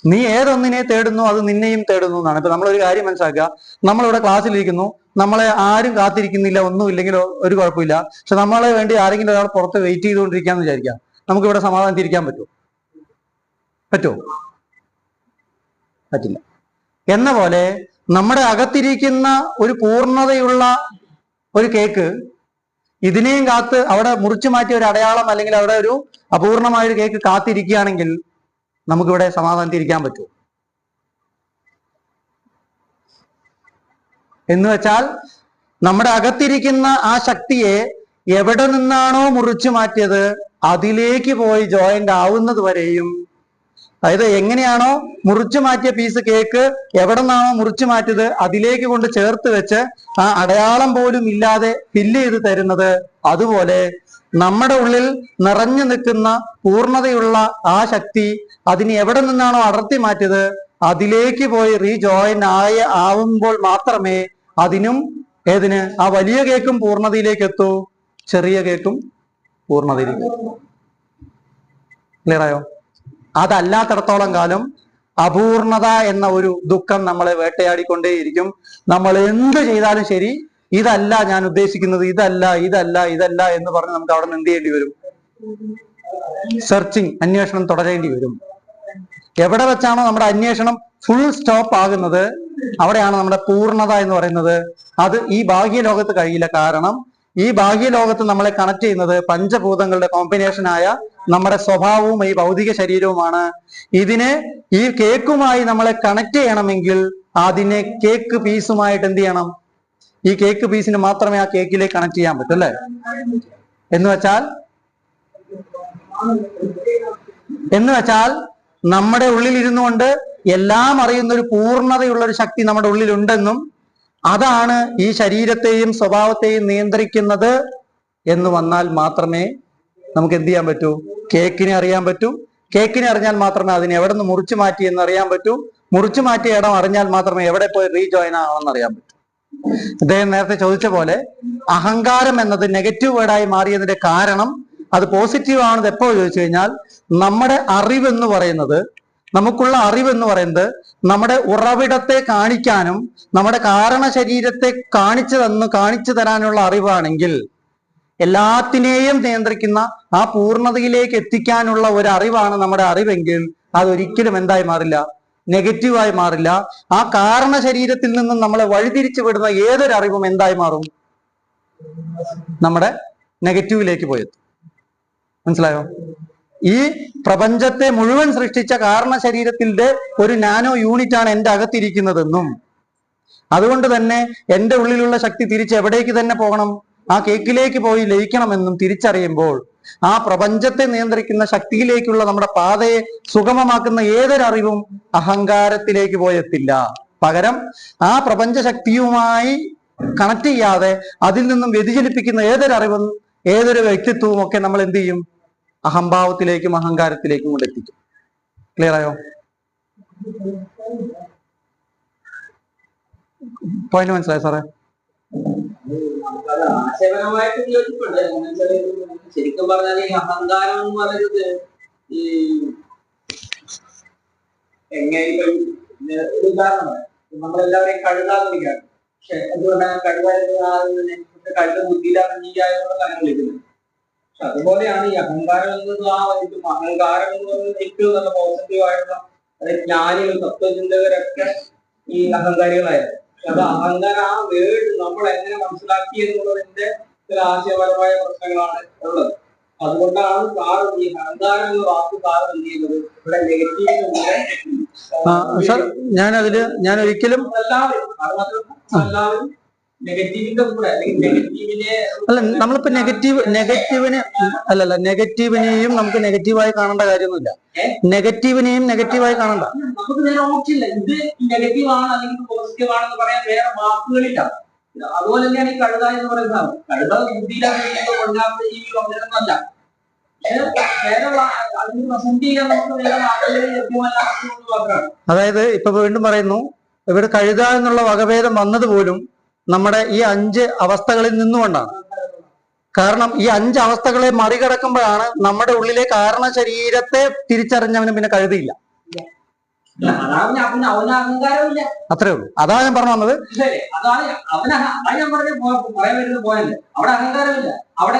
നീ ഏതൊന്നിനെ തേടുന്നു അത് നിന്നെയും തേടുന്നു എന്നാണ്. ഇപ്പൊ നമ്മളൊരു കാര്യം മനസ്സിലാക്കുക. നമ്മളിവിടെ ക്ലാസ്സിലിരിക്കുന്നു. നമ്മളെ ആരും കാത്തിരിക്കുന്നില്ല ഒന്നും ഇല്ലെങ്കിലോ ഒരു കുഴപ്പമില്ല. പക്ഷെ നമ്മളെ വേണ്ടി ആരെങ്കിലും ഒരാൾ പുറത്ത് വെയിറ്റ് ചെയ്തുകൊണ്ടിരിക്കാന്ന് വിചാരിക്കാം നമുക്ക് ഇവിടെ സമാധാനത്തിരിക്കാൻ പറ്റുമോ? പറ്റുമോ? പറ്റില്ല. എന്ന പോലെ നമ്മുടെ അകത്തിരിക്കുന്ന ഒരു പൂർണതയുള്ള ഒരു കേക്ക് ഇതിനെയും കാത്ത് അവിടെ മുറിച്ചു മാറ്റിയ ഒരു അടയാളം അല്ലെങ്കിൽ അവിടെ ഒരു അപൂർണമായ ഒരു കേക്ക് കാത്തിരിക്കുകയാണെങ്കിൽ നമുക്കിവിടെ സമാധാനത്തിരിക്കാൻ പറ്റുമോ എന്ന് വെച്ചാൽ നമ്മുടെ അകത്തിരിക്കുന്ന ആ ശക്തിയെ എവിടെ നിന്നാണോ മുറിച്ചു മാറ്റിയത് അതിലേക്ക് പോയി ജോയിന്റ് ആവുന്നത് വരെയും അതായത് എങ്ങനെയാണോ മുറിച്ചു മാറ്റിയ പീസ് കേക്ക് എവിടെ നിന്നാണോ മുറിച്ചു മാറ്റിയത് അതിലേക്ക് കൊണ്ട് ചേർത്ത് വെച്ച് ആ അടയാളം പോലും ഇല്ലാതെ ഫില്ല് ചെയ്ത് തരുന്നത് അതുപോലെ നമ്മുടെ ഉള്ളിൽ നിറഞ്ഞു നിൽക്കുന്ന പൂർണതയുള്ള ആ ശക്തി അതിന് എവിടെ നിന്നാണോ അടർത്തി മാറ്റിയത് അതിലേക്ക് പോയി റീജോയിൻ ആയ ആവുമ്പോൾ മാത്രമേ അതിനും ഏതിന് ആ വലിയ കേക്കും പൂർണതയിലേക്ക് എത്തൂ? ചെറിയ കേക്കും പൂർണതയിലേക്ക് ക്ലിയർ ആയോ? അതല്ലാത്തിടത്തോളം കാലം അപൂർണത എന്ന ഒരു ദുഃഖം നമ്മളെ വേട്ടയാടിക്കൊണ്ടേയിരിക്കും. നമ്മൾ എന്ത് ചെയ്താലും ശരി ഇതല്ല ഞാൻ ഉദ്ദേശിക്കുന്നത് ഇതല്ല ഇതല്ല ഇതല്ല എന്ന് പറഞ്ഞ് നമുക്ക് അവിടെ നിന്ന് എന്ത് ചെയ്യേണ്ടി വരും. സെർച്ചിങ് അന്വേഷണം തുടരേണ്ടി വരും. എവിടെ വെച്ചാണോ നമ്മുടെ അന്വേഷണം ഫുൾ സ്റ്റോപ്പ് ആകുന്നത് അവിടെയാണ് നമ്മുടെ പൂർണത എന്ന് പറയുന്നത്. അത് ഈ ബാഹ്യ ലോകത്ത് കഴിയില്ല. കാരണം ഈ ബാഹ്യ ലോകത്ത് നമ്മളെ കണക്ട് ചെയ്യുന്നത് പഞ്ചഭൂതങ്ങളുടെ കോമ്പിനേഷൻ ആയ നമ്മുടെ സ്വഭാവവും ഈ ഭൗതിക ശരീരവുമാണ്. ഇതിനെ ഈ കേക്കുമായി നമ്മളെ കണക്ട് ചെയ്യണമെങ്കിൽ അതിനെ കേക്ക് പീസുമായിട്ട് എന്ത് ചെയ്യണം? ഈ കേക്ക് പീസിന് മാത്രമേ ആ കേക്കിലേക്ക് കണക്ട് ചെയ്യാൻ പറ്റൂ അല്ലേ? എന്ന് വെച്ചാൽ എന്ന് വെച്ചാൽ നമ്മുടെ ഉള്ളിൽ ഇരുന്നുകൊണ്ട് എല്ലാം അറിയുന്ന ഒരു പൂർണതയുള്ള ഒരു ശക്തി നമ്മുടെ ഉള്ളിലുണ്ടെന്നും അതാണ് ഈ ശരീരത്തെയും സ്വഭാവത്തെയും നിയന്ത്രിക്കുന്നത് എന്ന് വന്നാൽ മാത്രമേ നമുക്ക് എന്ത് ചെയ്യാൻ പറ്റൂ? കേക്കിനെ അറിയാൻ പറ്റൂ. കേക്കിനെ അറിഞ്ഞാൽ മാത്രമേ അതിനെ എവിടെ നിന്ന് മുറിച്ചു മാറ്റി എന്ന് അറിയാൻ പറ്റൂ. മുറിച്ചു മാറ്റിയ ഇടം അറിഞ്ഞാൽ മാത്രമേ എവിടെ പോയി റീജോയിൻ ആവണമെന്ന് അറിയാൻ പറ്റൂ. അദ്ദേഹം നേരത്തെ ചോദിച്ച പോലെ അഹങ്കാരം എന്നത് നെഗറ്റീവ് വേർഡായി മാറിയതിന്റെ കാരണം അത് പോസിറ്റീവ് ആണെന്ന് എപ്പോ ചോദിച്ചു കഴിഞ്ഞാൽ നമ്മുടെ അറിവെന്ന് പറയുന്നത് നമുക്കുള്ള അറിവ് എന്ന് പറയുന്നത് നമ്മുടെ ഉറവിടത്തെ കാണിക്കാനും നമ്മുടെ കാരണ ശരീരത്തെ കാണിച്ചു തന്ന് കാണിച്ചു തരാനുള്ള അറിവാണെങ്കിൽ എല്ലാത്തിനെയും നിയന്ത്രിക്കുന്ന ആ പൂർണതയിലേക്ക് എത്തിക്കാനുള്ള ഒരു അറിവാണ് നമ്മുടെ അറിവെങ്കിൽ അതൊരിക്കലും എന്തായി മാറില്ല? നെഗറ്റീവായി മാറില്ല. ആ കാരണ ശരീരത്തിൽ നിന്നും നമ്മളെ വഴിതിരിച്ചു വിടുന്ന ഏതൊരു അറിവും എന്തായി മാറും? നമ്മുടെ നെഗറ്റീവിലേക്ക് പോയെത്തും മനസ്സിലായോ? ഈ പ്രപഞ്ചത്തെ മുഴുവൻ സൃഷ്ടിച്ച കാരണ ശരീരത്തിന്റെ ഒരു നാനോ യൂണിറ്റ് ആണ് എന്റെ അകത്തിരിക്കുന്നതെന്നും. അതുകൊണ്ട് തന്നെ എന്റെ ഉള്ളിലുള്ള ശക്തി തിരിച്ച് എവിടേക്ക് തന്നെ പോകണം? ആ കേക്കിലേക്ക് പോയി ലയിക്കണമെന്നും തിരിച്ചറിയുമ്പോൾ ആ പ്രപഞ്ചത്തെ നിയന്ത്രിക്കുന്ന ശക്തിയിലേക്കുള്ള നമ്മുടെ പാതയെ സുഗമമാക്കുന്ന ഏതൊരറിവും അഹങ്കാരത്തിലേക്ക് പോയെത്തില്ല. പകരം ആ പ്രപഞ്ച ശക്തിയുമായി കണക്ട് ചെയ്യാതെ അതിൽ നിന്നും വ്യതിചലിപ്പിക്കുന്ന ഏതൊരറിവും ഏതൊരു വ്യക്തിത്വവും ഒക്കെ നമ്മൾ എന്ത് ചെയ്യും? അഹംഭാവത്തിലേക്കും അഹങ്കാരത്തിലേക്കും കൂടെ എത്തിക്കും. ക്ലിയർ ആയോ? പോയിന്റ് മനസ്സിലായോ സാറേ? ശരിക്കും പറഞ്ഞാൽ ഈ അഹങ്കാരം എന്ന് പറയുന്നത് ഈ എങ്ങനെ ഒരു ഉദാഹരണമാണ് പക്ഷെ എന്തുകൊണ്ടാണ് കഴുത കഴുത ബുദ്ധിയിലറിഞ്ഞിയായുള്ള കാര്യം വിളിക്കുന്നത് പക്ഷെ അതുപോലെയാണ് ഈ അഹങ്കാരം എന്നത് ആ ഒരു അഹങ്കാരം എന്ന് പറയുന്നത് ഏറ്റവും നല്ല പോസിറ്റീവ് ആയിട്ടുള്ള അതായത് ജ്ഞാനികൾ തത്വചിന്തകരൊക്കെ ഈ അഹങ്കാരികളായിരുന്നു. അപ്പൊ അഹങ്കാരം ആ വേർഡ് നമ്മൾ എങ്ങനെ മനസ്സിലാക്കി എന്നുള്ളതിന്റെ ചില ആശയപരമായ പ്രശ്നങ്ങളാണ് ഉള്ളത്. അതുകൊണ്ടാണ് സാർ ഈ അഹങ്കാരം എന്ന വാക്ക് സാർ എന്ത് ചെയ്യുന്നത്? ഇവിടെ നെഗറ്റീവ് ഞാൻ അതിൽ ഞാൻ ഒരിക്കലും എല്ലാവരും എല്ലാവരും അല്ല നമ്മളിപ്പോ നെഗറ്റീവ് നെഗറ്റീവിനെ അല്ലല്ല നെഗറ്റീവിനെയും നമുക്ക് നെഗറ്റീവായി കാണേണ്ട കാര്യമൊന്നുമില്ല. നെഗറ്റീവിനെയും നെഗറ്റീവായി കാണണ്ട. നമുക്ക് വേറെ ഓപ്ഷൻ ഇല്ല. ഇത് നെഗറ്റീവ് ആണ് അല്ലെങ്കിൽ പോസിറ്റീവ് ആണെന്ന് പറയാൻ വേറെ വാക്കുകളില്ല. അതുപോലെ തന്നെയാണ് ഈ കഴുത എന്ന് പറയുന്നത്. കഴുത ബുദ്ധിയിലാണ് കൊണ്ടാത്ത അതായത് ഇപ്പൊ വീണ്ടും പറയുന്നു ഇവിടെ കഴുത എന്നുള്ള വകഭേദം വന്നത് പോലും നമ്മുടെ ഈ അഞ്ച് അവസ്ഥകളിൽ നിന്നുകൊണ്ടാണ്. കാരണം ഈ അഞ്ച് അവസ്ഥകളെ മറികടക്കുമ്പോഴാണ് നമ്മുടെ ഉള്ളിലെ കാരണ ശരീരത്തെ തിരിച്ചറിഞ്ഞവന് പിന്നെ കഴുതിയില്ല അത്രേ ഉള്ളൂ. അതാ ഞാൻ പറഞ്ഞു വന്നത്. അവിടെ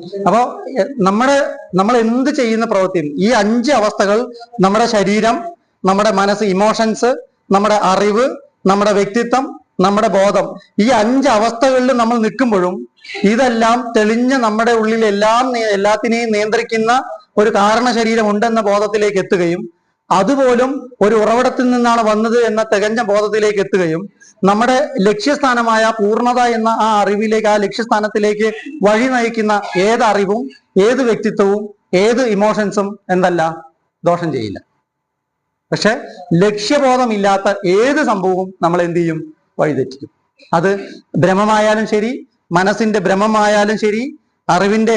അഹങ്കാരമില്ല അവിടെ നെഗറ്റീവ് ഒന്നും പോസിറ്റീവ് ഒന്നും ഇല്ല അപ്പോ നമ്മുടെ നമ്മൾ എന്ത് ചെയ്യുന്ന പ്രവൃത്തിയും ഈ അഞ്ച് അവസ്ഥകൾ നമ്മുടെ ശരീരം നമ്മുടെ മനസ്സ് ഇമോഷൻസ് നമ്മുടെ അറിവ് നമ്മുടെ വ്യക്തിത്വം നമ്മുടെ ബോധം ഈ അഞ്ച് അവസ്ഥകളിൽ നമ്മൾ നിൽക്കുമ്പോഴും ഇതെല്ലാം തെളിഞ്ഞ നമ്മുടെ ഉള്ളിൽ എല്ലാം എല്ലാത്തിനെയും നിയന്ത്രിക്കുന്ന ഒരു കാരണ ശരീരം ഉണ്ടെന്ന ബോധത്തിലേക്ക് എത്തുകയും അതുപോലും ഒരു ഉറവിടത്തിൽ നിന്നാണ് വന്നത് എന്ന തികഞ്ഞ ബോധത്തിലേക്ക് എത്തുകയും നമ്മുടെ ലക്ഷ്യസ്ഥാനമായ പൂർണത എന്ന ആ അറിവിലേക്ക് ആ ലക്ഷ്യസ്ഥാനത്തിലേക്ക് വഴി നയിക്കുന്ന ഏത് അറിവും ഏത് വ്യക്തിത്വവും ഏത് ഇമോഷൻസും എന്തല്ല? ദോഷം ചെയ്യില്ല. പക്ഷെ ലക്ഷ്യബോധമില്ലാത്ത ഏത് സംഭവവും നമ്മൾ എന്ത് ചെയ്യും? വഴിതെറ്റിക്കും. അത് ഭ്രമമായാലും ശരി മനസ്സിന്റെ ഭ്രമമായാലും ശരി അറിവിന്റെ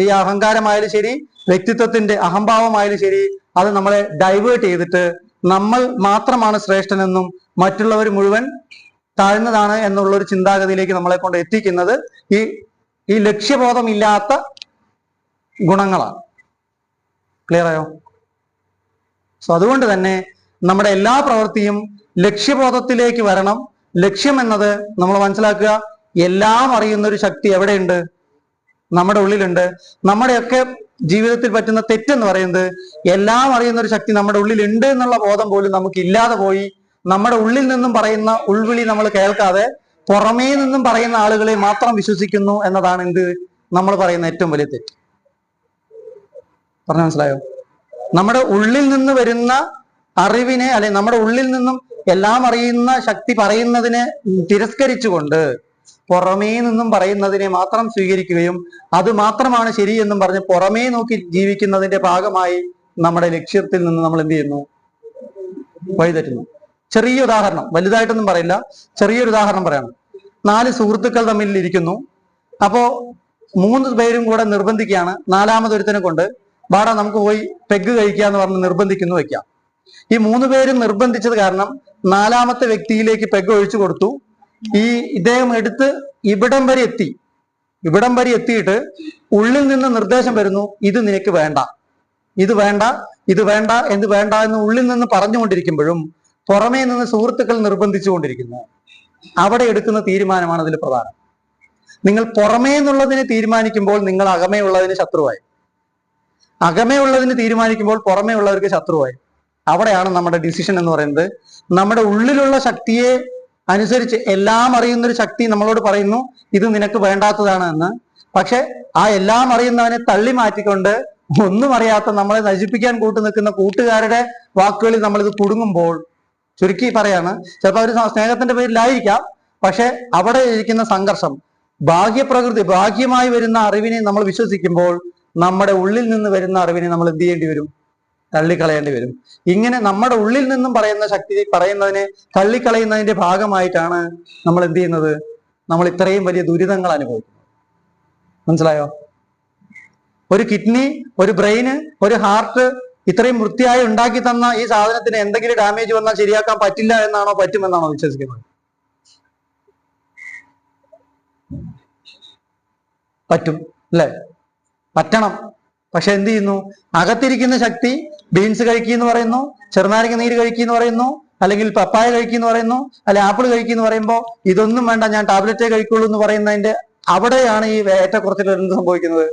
ഈ അഹങ്കാരമായാലും ശരി വ്യക്തിത്വത്തിന്റെ അഹംഭാവമായാലും ശരി അത് നമ്മളെ ഡൈവേർട്ട് ചെയ്തിട്ട് നമ്മൾ മാത്രമാണ് ശ്രേഷ്ഠനെന്നും മറ്റുള്ളവർ മുഴുവൻ താഴ്ന്നതാണ് എന്നുള്ള ഒരു ചിന്താഗതിയിലേക്ക് നമ്മളെ കൊണ്ട് എത്തിക്കുന്നത് ഈ ഈ ലക്ഷ്യബോധമില്ലാത്ത ഗുണങ്ങളാണ്. ക്ലിയർ ആയോ? സോ അതുകൊണ്ട് തന്നെ നമ്മുടെ എല്ലാ പ്രവൃത്തിയും ലക്ഷ്യബോധത്തിലേക്ക് വരണം. ലക്ഷ്യം എന്നത് നമ്മൾ മനസ്സിലാക്കുക എല്ലാം അറിയുന്ന ഒരു ശക്തി എവിടെയുണ്ട്? നമ്മുടെ ഉള്ളിലുണ്ട്. നമ്മുടെയൊക്കെ ജീവിതത്തിൽ പറ്റുന്ന തെറ്റെന്ന് പറയുന്നത് എല്ലാം അറിയുന്ന ഒരു ശക്തി നമ്മുടെ ഉള്ളിൽ ഉണ്ട് എന്നുള്ള ബോധം പോലും നമുക്ക് ഇല്ലാതെ പോയി നമ്മുടെ ഉള്ളിൽ നിന്നും പറയുന്ന ഉൾവിളി നമ്മൾ കേൾക്കാതെ പുറമേ നിന്നും പറയുന്ന ആളുകളെ മാത്രം വിശ്വസിക്കുന്നു എന്നതാണ് എന്ത്? നമ്മൾ പറയുന്ന ഏറ്റവും വലിയ തെറ്റ്. പറഞ്ഞ മനസ്സിലായോ? നമ്മുടെ ഉള്ളിൽ നിന്ന് വരുന്ന അറിവിനെ അല്ലെ നമ്മുടെ ഉള്ളിൽ നിന്നും എല്ലാം അറിയുന്ന ശക്തി പറയുന്നതിനെ തിരസ്കരിച്ചുകൊണ്ട് പുറമേ നിന്നും പറയുന്നതിനെ മാത്രം സ്വീകരിക്കുകയും അത് മാത്രമാണ് ശരി പറഞ്ഞ് പുറമേ നോക്കി ജീവിക്കുന്നതിന്റെ ഭാഗമായി നമ്മുടെ ലക്ഷ്യത്തിൽ നിന്ന് നമ്മൾ എന്ത് ചെയ്യുന്നു? വഴിതെറ്റുന്നു. ചെറിയ ഉദാഹരണം വലുതായിട്ടൊന്നും പറയില്ല. ചെറിയൊരു ഉദാഹരണം പറയണം നാല് സുഹൃത്തുക്കൾ തമ്മിൽ ഇരിക്കുന്നു. അപ്പോ മൂന്ന് പേരും കൂടെ നിർബന്ധിക്കുകയാണ്. നാലാമതൊരുത്തനെ കൊണ്ട് വാടാ നമുക്ക് പോയി പെഗ് കഴിക്കുക എന്ന് പറഞ്ഞ് നിർബന്ധിക്കുന്നു വെക്കാം. ഈ മൂന്ന് പേരും നിർബന്ധിച്ചത് കാരണം നാലാമത്തെ വ്യക്തിയിലേക്ക് പെഗ് ഒഴിച്ചു കൊടുത്തു. ഈ ഇദ്ദേഹം എടുത്ത് ഇവിടം വരെ എത്തി. ഇവിടം വരെ എത്തിയിട്ട് ഉള്ളിൽ നിന്ന് നിർദ്ദേശം വരുന്നു ഇത് നിനക്ക് വേണ്ട. ഇത് വേണ്ട ഇത് വേണ്ട എന്ത് വേണ്ട എന്ന് ഉള്ളിൽ നിന്ന് പറഞ്ഞുകൊണ്ടിരിക്കുമ്പോഴും പുറമേ നിന്ന് സുഹൃത്തുക്കൾ നിർബന്ധിച്ചുകൊണ്ടിരിക്കുന്നു. അവിടെ എടുക്കുന്ന തീരുമാനമാണ് അതിൽ പ്രധാനം. നിങ്ങൾ പുറമേ എന്നുള്ളതിനെ തീരുമാനിക്കുമ്പോൾ നിങ്ങൾ അകമേ ഉള്ളതിന് ശത്രുവായി. അകമേ ഉള്ളതിന് തീരുമാനിക്കുമ്പോൾ പുറമേ ഉള്ളവർക്ക് ശത്രുവായി. അവിടെയാണ് നമ്മുടെ ഡിസിഷൻ എന്ന് പറയുന്നത്. നമ്മുടെ ഉള്ളിലുള്ള ശക്തിയെ അനുസരിച്ച് എല്ലാം അറിയുന്ന ഒരു ശക്തി നമ്മളോട് പറയുന്നു ഇത് നിനക്ക് വേണ്ടാത്തതാണ് എന്ന്. പക്ഷെ ആ എല്ലാം അറിയുന്നവനെ തള്ളി മാറ്റിക്കൊണ്ട് ഒന്നും അറിയാത്ത നമ്മളെ നശിപ്പിക്കാൻ കൂട്ടു നിൽക്കുന്ന കൂട്ടുകാരുടെ വാക്കുകളിൽ നമ്മൾ ഇത് കുടുങ്ങുമ്പോൾ ചുരുക്കി പറയാണ് ചിലപ്പോൾ അവർ സ്നേഹത്തിന്റെ പേരിലായിരിക്കാം പക്ഷെ അവിടെ ഇരിക്കുന്ന സംഘർഷം ഭാഗ്യപ്രകൃതി ഭാഗ്യമായി വരുന്ന അറിവിനെ നമ്മൾ വിശ്വസിക്കുമ്പോൾ നമ്മുടെ ഉള്ളിൽ നിന്ന് വരുന്ന അറിവിനെ നമ്മൾ എന്ത് ചെയ്യേണ്ടി വരും? തള്ളിക്കളയേണ്ടി വരും. ഇങ്ങനെ നമ്മുടെ ഉള്ളിൽ നിന്നും പറയുന്ന ശക്തി പറയുന്നതിനെ തള്ളിക്കളയുന്നതിന്റെ ഭാഗമായിട്ടാണ് നമ്മൾ എന്ത് ചെയ്യുന്നത്? നമ്മൾ ഇത്രയും വലിയ ദുരിതങ്ങൾ അനുഭവിക്കുന്നത്. മനസ്സിലായോ? ഒരു കിഡ്നി ഒരു ബ്രെയിന് ഒരു ഹാർട്ട് ഇത്രയും വൃത്തിയായി ഉണ്ടാക്കി തന്ന ഈ സാധനത്തിന് എന്തെങ്കിലും ഡാമേജ് വന്നാൽ ശരിയാക്കാൻ പറ്റില്ല എന്നാണോ പറ്റുമെന്നാണോ വിശ്വസിക്കുന്നത്? പറ്റും അല്ലേ? പറ്റണം. പക്ഷെ എന്ത് ചെയ്യുന്നു? അകത്തിരിക്കുന്ന ശക്തി ബീൻസ് കഴിക്കുന്നു പറയുന്നു ചെറുനാരങ്ങ നീര് കഴിക്കുന്നു പറയുന്നു അല്ലെങ്കിൽ പപ്പായ കഴിക്കുന്നു പറയുന്നു അല്ലെ ആപ്പിൾ കഴിക്കുന്നു പറയുമ്പോൾ ഇതൊന്നും വേണ്ട ഞാൻ ടാബ്ലറ്റേ കഴിക്കുള്ളൂ എന്ന് പറയുന്നതിന്റെ അവിടെയാണ് ഈ ഏറ്റക്കുറച്ചിൽ എന്ത് സംഭവിക്കുന്നത്.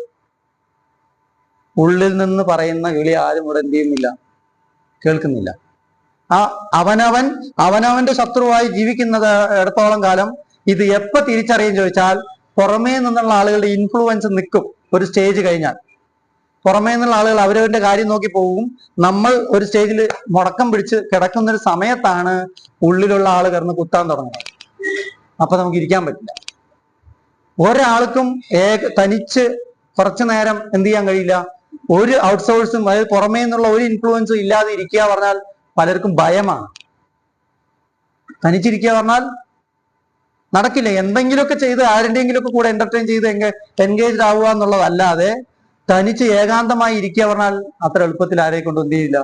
ഉള്ളിൽ നിന്ന് പറയുന്ന വിളി ആരും ഇവിടെ എന്ത് ചെയ്യുന്നില്ല കേൾക്കുന്നില്ല. ആ അവനവൻ അവനവന്റെ ശത്രുവായി ജീവിക്കുന്നത് ഇടത്തോളം കാലം ഇത് എപ്പോ തിരിച്ചറിയും ചോദിച്ചാൽ പുറമേ നിന്നുള്ള ആളുകളുടെ ഇൻഫ്ലുവൻസ് നിൽക്കും ഒരു സ്റ്റേജ് കഴിഞ്ഞാൽ. പുറമേ നിന്നുള്ള ആളുകൾ അവരവരുടെ കാര്യം നോക്കി പോകും. നമ്മൾ ഒരു സ്റ്റേജിൽ മുടക്കം പിടിച്ച് കിടക്കുന്ന ഒരു സമയത്താണ് ഉള്ളിലുള്ള ആൾ കിടന്ന് കുത്താൻ തുടങ്ങുന്നത്. അപ്പൊ നമുക്ക് ഇരിക്കാൻ പറ്റില്ല. ഒരാൾക്കും ഏക തനിച്ച് കുറച്ചു നേരം എന്ത് ചെയ്യാൻ കഴിയില്ല. ഒരു ഔട്ട്സോഴ്സും അതായത് പുറമേ നിന്നുള്ള ഒരു ഇൻഫ്ലുവൻസും ഇല്ലാതെ ഇരിക്കുക പറഞ്ഞാൽ പലർക്കും ഭയമാണ്. തനിച്ചിരിക്കുക പറഞ്ഞാൽ നടക്കില്ല. എന്തെങ്കിലുമൊക്കെ ചെയ്ത് ആരുടെയെങ്കിലുമൊക്കെ കൂടെ എന്റർടൈൻ ചെയ്ത് എൻഗേജ്ഡ് ആവുക എന്നുള്ളതല്ലാതെ തനിച്ച് ഏകാന്തമായി ഇരിക്കുക പറഞ്ഞാൽ അത്ര എളുപ്പത്തിൽ ആരെ കൊണ്ട് എന്ത് ചെയ്യില്ല?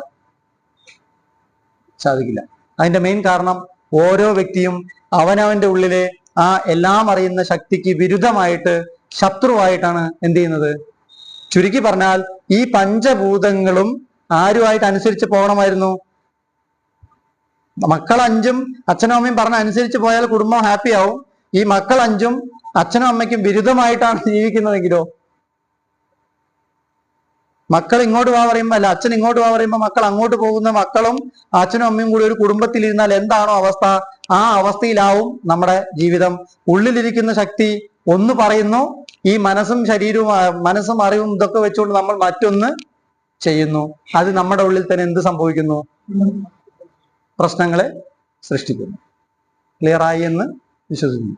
സാധിക്കില്ല. അതിന്റെ മെയിൻ കാരണം ഓരോ വ്യക്തിയും അവനവന്റെ ഉള്ളിലെ ആ എല്ലാം അറിയുന്ന ശക്തിക്ക് വിരുദ്ധമായിട്ട് ശത്രുവായിട്ടാണ് എന്ത് ചെയ്യുന്നത്? ചുരുക്കി പറഞ്ഞാൽ ഈ പഞ്ചഭൂതങ്ങളും ആരുമായിട്ട് അനുസരിച്ച് പോകണമായിരുന്നു. മക്കൾ അഞ്ചും അച്ഛനും അമ്മയും പറഞ്ഞ അനുസരിച്ച് പോയാൽ കുടുംബം ഹാപ്പി ആവും. ഈ മക്കൾ അഞ്ചും അച്ഛനും അമ്മയ്ക്കും വിരുദ്ധമായിട്ടാണ് ജീവിക്കുന്നതെങ്കിലോ? മക്കൾ ഇങ്ങോട്ട് വാ പറയുമ്പോ അല്ല അച്ഛൻ ഇങ്ങോട്ട് വാ പറയുമ്പോ മക്കൾ അങ്ങോട്ട് പോകുന്ന മക്കളും അച്ഛനും അമ്മയും കൂടി ഒരു കുടുംബത്തിൽ ഇരുന്നാൽ എന്താണോ അവസ്ഥ? ആ അവസ്ഥയിലാവും നമ്മുടെ ജീവിതം. ഉള്ളിലിരിക്കുന്ന ശക്തി ഒന്ന് പറയുന്നു. ഈ മനസ്സും ശരീരവും മനസ്സും അറിവും ഇതൊക്കെ വെച്ചുകൊണ്ട് നമ്മൾ മറ്റൊന്ന് ചെയ്യുന്നു. അത് നമ്മുടെ ഉള്ളിൽ തന്നെ എന്ത് സംഭവിക്കുന്നു? പ്രശ്നങ്ങളെ സൃഷ്ടിക്കുന്നു. ക്ലിയർ ആയി എന്ന് വിശ്വസിക്കുന്നു.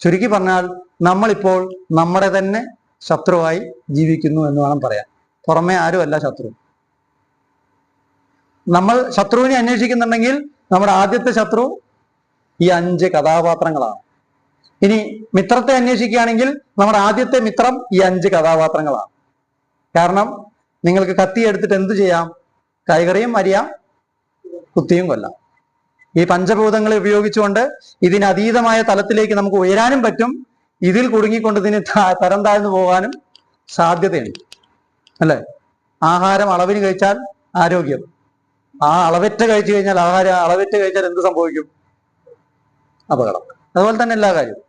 ചുരുക്കി പറഞ്ഞാൽ നമ്മളിപ്പോൾ നമ്മുടെ തന്നെ ശത്രുവായി ജീവിക്കുന്നു എന്ന് വേണം പറയാൻ. പുറമെ ആരുമല്ല ശത്രു. നമ്മൾ ശത്രുവിനെ അന്വേഷിക്കുന്നുണ്ടെങ്കിൽ നമ്മുടെ ആദ്യത്തെ ശത്രു ഈ അഞ്ച് കഥാപാത്രങ്ങളാണ്. ഇനി മിത്രത്തെ അന്വേഷിക്കുകയാണെങ്കിൽ നമ്മുടെ ആദ്യത്തെ മിത്രം ഈ അഞ്ച് കഥാപാത്രങ്ങളാണ്. കാരണം നിങ്ങൾക്ക് കത്തി എടുത്തിട്ട് എന്ത് ചെയ്യാം? കൈകറിയും അരിയാം കുത്തിയും കൊല്ലാം. ഈ പഞ്ചഭൂതങ്ങളെ ഉപയോഗിച്ചുകൊണ്ട് ഇതിനതീതമായ തലത്തിലേക്ക് നമുക്ക് ഉയരാനും പറ്റും. ഇതിൽ കുടുങ്ങിക്കൊണ്ട് ഇതിന് തരം താഴ്ന്നു പോകാനും സാധ്യതയുണ്ട്. അല്ലേ? ആഹാരം അളവിന് കഴിച്ചാൽ ആരോഗ്യം. ആ അളവറ്റ കഴിച്ചു കഴിഞ്ഞാൽ ആഹാരം അളവറ്റ കഴിച്ചാൽ എന്ത് സംഭവിക്കും? അപകടം. അതുപോലെ തന്നെ എല്ലാ കാര്യവും.